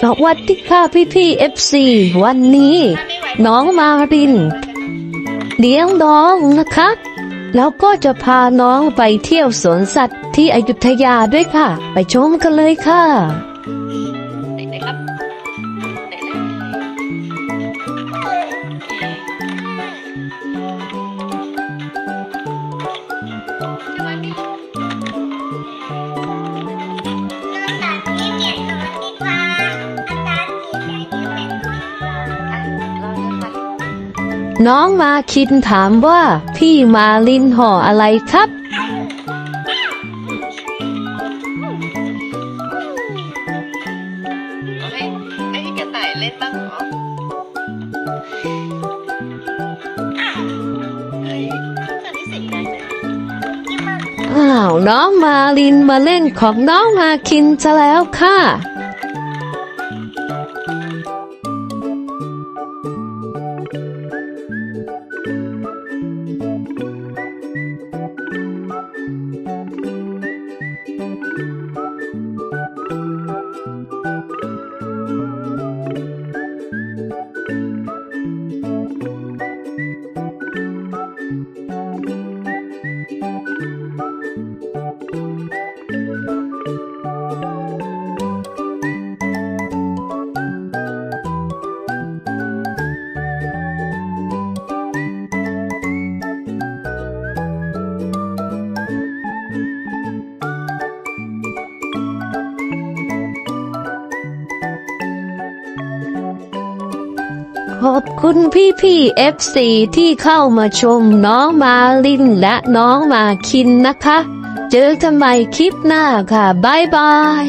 สวัสดีค่ะพี่พี่เอฟซีวันนี้ น้องมารินเลี้ยงน้องนะคะ แล้วก็จะพาน้องไปเที่ยวสวนสัตว์ที่อยุธยาด้วยค่ะ ไปชมกันเลยค่ะไหนครับไหน น้องมาคินถามว่า พี่มาลินห่ออะไรครับเอาให้ให้กระต่ายเล่นบ้างเหรอเฮ้ยตอนนี้เสียงดังเลยอ้าวน้องมาลินมาเล่นของน้องมาคินซะแล้วค่ะ ขอบคุณพี่พี่เอฟซีที่เข้ามาชมน้องมาลินและน้องมาคินนะคะ เจอกันใหม่คลิปหน้าค่ะ บ๊ายบาย